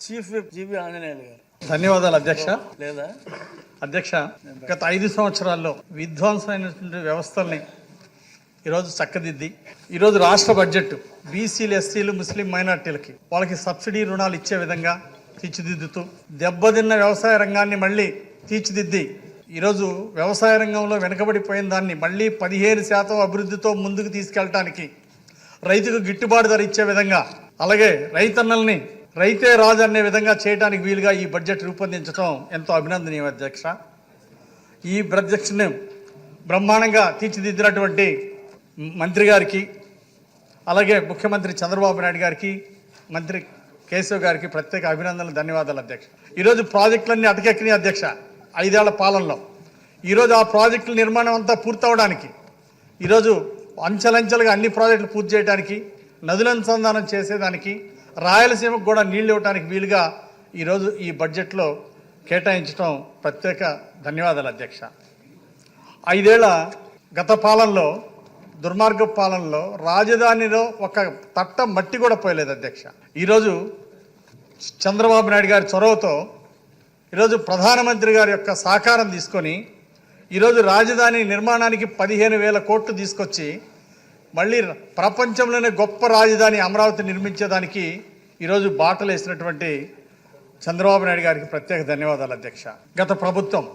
Chief whip GB Anjaneyulu గారు. ధన్యవాదాలు అధ్యక్ష. లేదా? అధ్యక్ష గత ఐదు సంవత్సరాల్లో విధ్వంసమైనటువంటి వ్యవస్థల్ని ఈరోజు చక్కదిద్ది. ఈరోజు రాష్ట్ర బడ్జెట్ బీసీలు ఎస్సీలు ముస్లిం మైనార్టీలకి వాళ్ళకి సబ్సిడీ రుణాలు ఇచ్చే విధంగా తీర్చిదిద్దుతూ దెబ్బతిన్న వ్యవసాయ రంగాన్ని మళ్ళీ తీర్చిదిద్ది ఈరోజు వ్యవసాయ రంగంలో వెనుకబడిపోయిన దాన్ని మళ్ళీ పదిహేను శాతం అభివృద్ధితో ముందుకు తీసుకెళ్ళటానికి రైతుకు గిట్టుబాటు ధర ఇచ్చే విధంగా అలాగే రైతన్నల్ని రైతే రాజు అనే విధంగా చేయడానికి వీలుగా ఈ బడ్జెట్ రూపొందించడం ఎంతో అభినందనీయం అధ్యక్ష. ఈ బడ్జెట్ని బ్రహ్మాండంగా తీర్చిదిద్దినటువంటి మంత్రి గారికి అలాగే ముఖ్యమంత్రి చంద్రబాబు నాయుడు గారికి మంత్రి కేశవ్ గారికి ప్రత్యేక అభినందనలు ధన్యవాదాలు అధ్యక్ష. ఈరోజు ప్రాజెక్టులన్నీ అటకెక్కినాయి అధ్యక్ష ఐదేళ్ళ పాలనలో. ఈరోజు ఆ ప్రాజెక్టుల నిర్మాణం అంతా పూర్తవడానికి ఈరోజు అంచెలంచెలుగా అన్ని ప్రాజెక్టులు పూర్తి చేయడానికి నదుల అనుసంధానం చేసేదానికి రాయలసీమకు కూడా నీళ్ళు ఇవ్వడానికి వీలుగా ఈరోజు ఈ బడ్జెట్లో కేటాయించడం ప్రత్యేక ధన్యవాదాలు అధ్యక్ష. ఐదేళ్ళ గత పాలనలో దుర్మార్గ పాలనలో రాజధానిలో ఒక తట్ట మట్టి కూడా పోయలేదు అధ్యక్ష. ఈరోజు చంద్రబాబు నాయుడు గారి చొరవతో ఈరోజు ప్రధానమంత్రి గారి యొక్క సహకారం తీసుకొని ఈరోజు రాజధాని నిర్మాణానికి పదిహేను వేల కోట్లు తీసుకొచ్చి మళ్ళీ ప్రపంచంలోనే గొప్ప రాజధాని అమరావతి నిర్మించేదానికి ఈరోజు బాటలు వేసినటువంటి చంద్రబాబు నాయుడు గారికి ప్రత్యేక ధన్యవాదాలు అధ్యక్ష. గత ప్రభుత్వం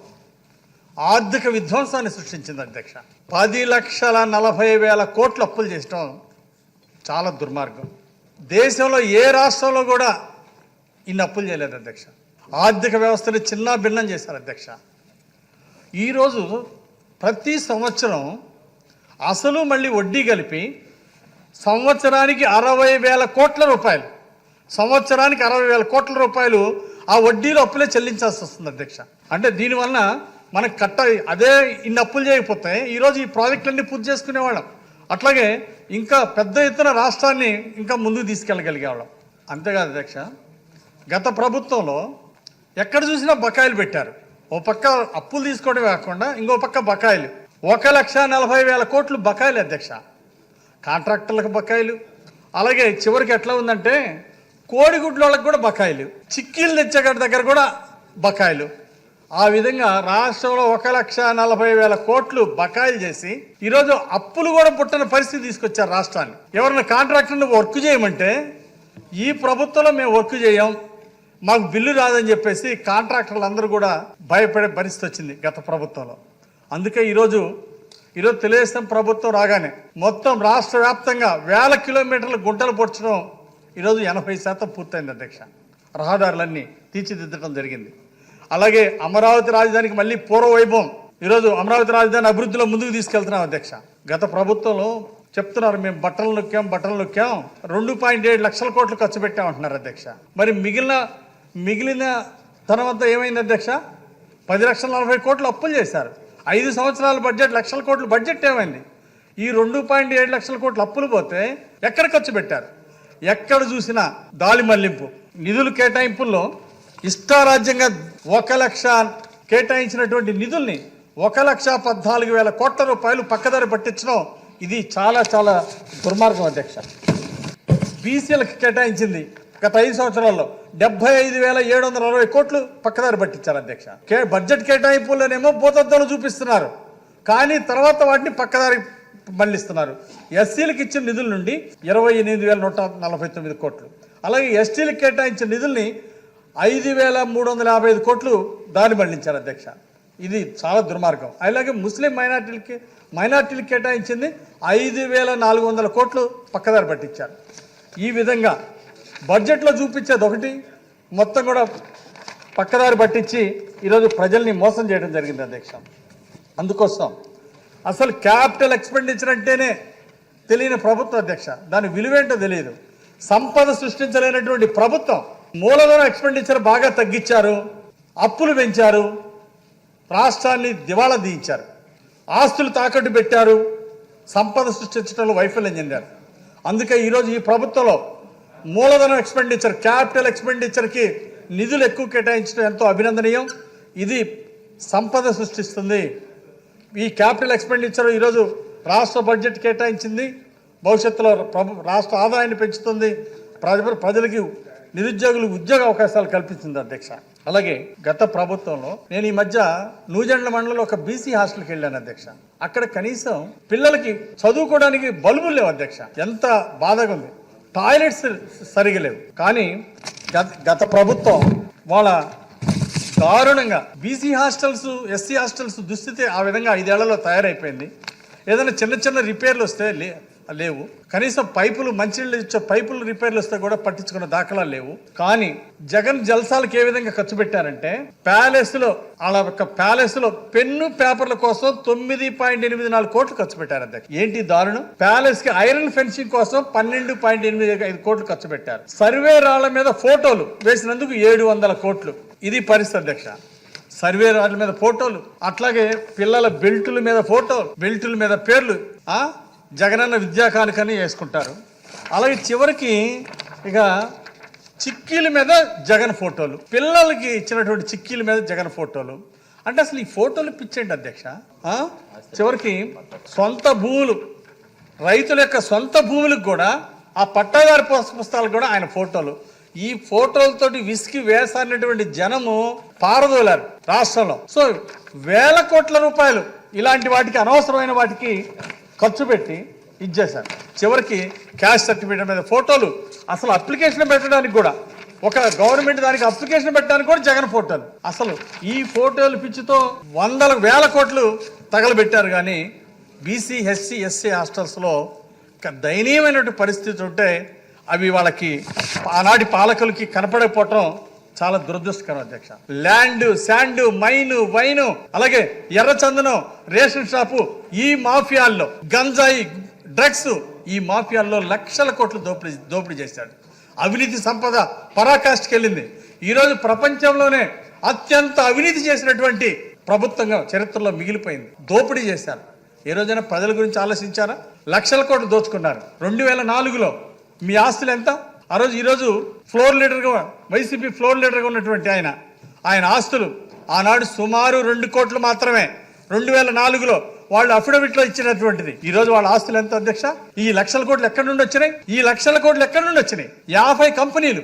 ఆర్థిక విధ్వంసాన్ని సృష్టించింది అధ్యక్ష. పది లక్షల నలభై వేల కోట్లు అప్పులు చేయడం చాలా దుర్మార్గం. దేశంలో ఏ రాష్ట్రంలో కూడా ఇన్ని అప్పులు చేయలేదు అధ్యక్ష. ఆర్థిక వ్యవస్థని చిన్న భిన్నం చేశారు అధ్యక్ష. ఈరోజు ప్రతి సంవత్సరం అసలు మళ్ళీ వడ్డీ కలిపి సంవత్సరానికి అరవై వేల కోట్ల రూపాయలు. సంవత్సరానికి అరవై వేల కోట్ల రూపాయలు ఆ వడ్డీలో అప్పులే చెల్లించాల్సి వస్తుంది అధ్యక్ష. అంటే దీనివల్ల మనకు కట్ట అదే ఇన్ని అప్పులు చేయకపోతే ఈరోజు ఈ ప్రాజెక్టులన్నీ పూర్తి చేసుకునేవాళ్ళం. అట్లాగే ఇంకా పెద్ద ఎత్తున రాష్ట్రాన్ని ఇంకా ముందుకు తీసుకెళ్ళగలిగేవాళ్ళం. అంతేకాదు అధ్యక్ష గత ప్రభుత్వంలో ఎక్కడ చూసినా బకాయిలు పెట్టారు. ఓ పక్క అప్పులు తీసుకోవడం కాకుండా ఇంకో పక్క బకాయిలు. ఒక లక్ష నలభై వేల కోట్లు బకాయిలు అధ్యక్ష. కాంట్రాక్టర్లకు బకాయిలు. అలాగే చివరికి ఎట్లా ఉందంటే కోడిగుడ్ల వాళ్ళకి కూడా బకాయిలు. చిక్కీలు తెచ్చేగడ దగ్గర కూడా బకాయిలు. ఆ విధంగా రాష్ట్రంలో ఒక లక్ష నలభై వేల కోట్లు బకాయిలు చేసి ఈరోజు అప్పులు కూడా పుట్టని పరిస్థితి తీసుకొచ్చారు రాష్ట్రాన్ని. ఎవరైనా కాంట్రాక్టర్ని వర్క్ చేయమంటే ఈ ప్రభుత్వంలో మేము వర్క్ చేయం మాకు బిల్లు రాదని చెప్పేసి కాంట్రాక్టర్లు అందరూ కూడా భయపడే పరిస్థితి వచ్చింది గత ప్రభుత్వంలో. అందుకే ఈరోజు ఈరోజు తెలుగుదేశం ప్రభుత్వం రాగానే మొత్తం రాష్ట్ర వ్యాప్తంగా వేల కిలోమీటర్ల గుంటలు పొడ్చడం ఈరోజు ఎనభై శాతం పూర్తయింది అధ్యక్ష. రహదారులన్నీ తీర్చిదిద్దడం జరిగింది. అలాగే అమరావతి రాజధానికి మళ్ళీ పూర్వ వైభవం ఈరోజు అమరావతి రాజధాని అభివృద్ధిలో ముందుకు తీసుకెళ్తున్నాం అధ్యక్ష. గత ప్రభుత్వంలో చెప్తున్నారు మేము బట్టలు నొక్కాం బట్టలు నొక్కాం రెండు పాయింట్ ఏడు లక్షల కోట్లు ఖర్చు పెట్టామంటున్నారు అధ్యక్ష. మరి మిగిలిన మిగిలిన ధనం అంతా ఏమైంది అధ్యక్ష? పది లక్షల నలభై కోట్లు అప్పులు చేశారు. ఐదు సంవత్సరాల బడ్జెట్ లక్షల కోట్లు బడ్జెట్ ఏమైంది? ఈ రెండు పాయింట్ ఏడు లక్షల కోట్లు అప్పులు పోతే ఎక్కడ ఖర్చు పెట్టారు? ఎక్కడ చూసినా దాలి మళ్ళింపు? నిధులు కేటాయింపుల్లో ఇష్టారాజ్యంగా ఒక లక్ష కేటాయించినటువంటి నిధుల్ని ఒక లక్ష పద్నాలుగు వేల కోట్ల రూపాయలు పక్కదారి పట్టించడం ఇది చాలా చాలా దుర్మార్గం అధ్యక్ష. బీసీలకు కేటాయించింది గత ఐదు సంవత్సరాల్లో డెబ్బై ఐదు వేల ఏడు వందల అరవై కోట్లు పక్కదారి పట్టించారు అధ్యక్ష. కే బడ్జెట్ కేటాయింపులనేమో భూతత్వాలు చూపిస్తున్నారు. కానీ తర్వాత వాటిని పక్కదారి మళ్ళిస్తున్నారు ఎస్సీలకు ఇచ్చిన నిధుల నుండి ఇరవై ఎనిమిది వేల నూట నలభై తొమ్మిది కోట్లు. అలాగే ఎస్టీలకు కేటాయించిన నిధుల్ని ఐదు వేల మూడు వందల యాభై ఐదు కోట్లు దారి మళ్ళించారు అధ్యక్ష. ఇది చాలా దుర్మార్గం. అలాగే ముస్లిం మైనార్టీలకి మైనార్టీలకు కేటాయించింది ఐదు వేల నాలుగు వందల కోట్లు పక్కదారి పట్టించారు. ఈ విధంగా బడ్జెట్లో చూపించేది ఒకటి మొత్తం కూడా పక్కదారి పట్టించి ఈరోజు ప్రజల్ని మోసం చేయడం జరిగింది అధ్యక్ష. అందుకోసం అసలు క్యాపిటల్ ఎక్స్పెండిచర్ అంటేనే తెలియని ప్రభుత్వం అధ్యక్ష. దాని విలువేంటో తెలియదు. సంపద సృష్టించలేనటువంటి ప్రభుత్వం మూలధన ఎక్స్పెండిచర్ బాగా తగ్గించారు అప్పులు పెంచారు రాష్ట్రాన్ని దివాళా తీయించారు ఆస్తులు తాకట్టు పెట్టారు సంపద సృష్టించడంలో వైఫల్యం చెందారు. అందుకే ఈరోజు ఈ ప్రభుత్వంలో మూలధనం ఎక్స్పెండిచర్ క్యాపిటల్ ఎక్స్పెండిచర్కి నిధులు ఎక్కువ కేటాయించడం ఎంతో అభినందనీయం. ఇది సంపద సృష్టిస్తుంది. ఈ క్యాపిటల్ ఎక్స్పెండిచర్ ఈరోజు రాష్ట్ర బడ్జెట్ కేటాయించింది. భవిష్యత్తులో ప్రభు రాష్ట్ర ఆదాయాన్ని పెంచుతుంది. ప్రజ ప్రజలకి నిరుద్యోగులకు ఉద్యోగ అవకాశాలు కల్పించింది అధ్యక్ష. అలాగే గత ప్రభుత్వంలో నేను ఈ మధ్య నూజెండ్ల మండలంలో ఒక బీసీ హాస్టల్కి వెళ్ళాను అధ్యక్ష. అక్కడ కనీసం పిల్లలకి చదువుకోవడానికి బల్బులు లేవు అధ్యక్ష. ఎంత బాధగా ఉంది. టాయిలెట్స్ సరిగా లేవు. కానీ గత గత ప్రభుత్వం వాళ్ళ దారుణంగా బీసీ హాస్టల్స్ ఎస్సీ హాస్టల్స్ దుస్థితి ఆ విధంగా ఐదేళ్ళలో తయారైపోయింది. ఏదైనా చిన్న చిన్న రిపేర్లు వస్తే లేవు. కనీసం పైపులు మంచినీళ్ళు ఇచ్చే పైపులు రిపేర్లు వస్తే కూడా పట్టించుకున్న దాఖలా లేవు. కానీ జగన్ జల్సాలకు ఏ విధంగా ఖర్చు పెట్టారంటే ప్యాలెస్లో వాళ్ళ యొక్క ప్యాలెస్లో పెన్ను పేపర్ల కోసం తొమ్మిది పాయింట్ ఎనిమిది నాలుగు కోట్లు ఖర్చు పెట్టారు అధ్యక్ష ఏంటి దారుణం? ప్యాలెస్కి ఐరన్ ఫెన్సింగ్ కోసం పన్నెండు పాయింట్ ఎనిమిది ఐదు కోట్లు ఖర్చు పెట్టారు. సర్వే రాళ్ళ మీద ఫోటోలు వేసినందుకు ఏడు వందల కోట్లు. ఇది పరిస్థితి అధ్యక్ష. సర్వే రాళ్ళ మీద ఫోటోలు అట్లాగే పిల్లల బెల్టుల మీద ఫోటోలు బెల్టుల మీద పేర్లు ఆ? జగనన్న విద్యా కానుకని వేసుకుంటారు. అలాగే చివరికి ఇక చిక్కీల మీద జగన్ ఫోటోలు. పిల్లలకి ఇచ్చినటువంటి చిక్కీల మీద జగన్ ఫోటోలు. అంటే అసలు ఈ ఫోటోలు పిచ్చేంటి అధ్యక్ష? చివరికి సొంత భూములు. రైతుల యొక్క సొంత భూములకు కూడా ఆ పట్టాదారి పుస్త- పుస్తకాలు కూడా ఆయన ఫోటోలు. ఈ ఫోటోలతోటి విసికి వేసారినటువంటి జనము పారదోలారు రాష్ట్రంలో. సో వేల కోట్ల రూపాయలు ఇలాంటి వాటికి అనవసరమైన వాటికి ఖర్చు పెట్టి ఇచ్చేశారు. చివరికి క్యాష్ సర్టిఫికేట్ మీద ఫోటోలు. అసలు అప్లికేషన్ పెట్టడానికి కూడా. ఒక గవర్నమెంట్ దానికి అప్లికేషన్ పెట్టడానికి కూడా జగన్ ఫోటోలు. అసలు ఈ ఫోటోలు పిచ్చితో వందల వేల కోట్లు తగలబెట్టారు కానీ బీసీ ఎస్సీ ఎస్సీ హాస్టల్స్లో దయనీయమైనటువంటి పరిస్థితి ఉంటే అవి వాళ్ళకి ఆనాటి పాలకులకి కనపడకపోవటం చాలా దురదృష్టకరం అధ్యక్ష. ల్యాండ్ శాండ్ మైన్ వైన్ అలాగే ఎర్రచందనం రేషన్ షాపు ఈ మాఫియాల్లో గంజాయి డ్రగ్స్ ఈ మాఫియాల్లో లక్షల కోట్లు దోపిడీ దోపిడీ చేశాడు. అవినీతి సంపద పరాకాష్ఠకి వెళ్ళింది. ఈరోజు ప్రపంచంలోనే అత్యంత అవినీతి చేసినటువంటి ప్రభుత్వంగా చరిత్రలో మిగిలిపోయింది. దోపిడీ చేశారు. ఏ రోజైనా ప్రజల గురించి ఆలోచించారా? లక్షల కోట్లు దోచుకున్నారు. రెండు వేల నాలుగులో మీ ఆస్తులు ఎంత? ఆ రోజు ఈరోజు ఫ్లోర్ లీడర్గా వైసీపీ ఫ్లోర్ లీడర్గా ఉన్నటువంటి ఆయన ఆయన ఆస్తులు ఆనాడు సుమారు రెండు కోట్లు మాత్రమే రెండు వేల నాలుగులో వాళ్ళు అఫిడవిట్లో ఇచ్చినటువంటిది. ఈ రోజు వాళ్ళ ఆస్తులు ఎంత అధ్యక్ష? ఈ లక్షల కోట్లు ఎక్కడి నుండి వచ్చినాయి? ఈ లక్షల కోట్లు ఎక్కడి నుండి వచ్చినాయి? యాభై కంపెనీలు.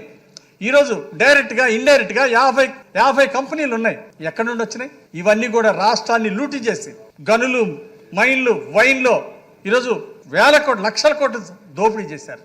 ఈరోజు డైరెక్ట్గా ఇండైరెక్ట్గా యాభై యాభై కంపెనీలు ఉన్నాయి. ఎక్కడి నుండి వచ్చినాయి? ఇవన్నీ కూడా రాష్ట్రాన్ని లూటీ చేసి గనులు మైన్లు వైన్లో ఈరోజు వేల కోట్లు లక్షల కోట్లు దోపిడీ చేశారు.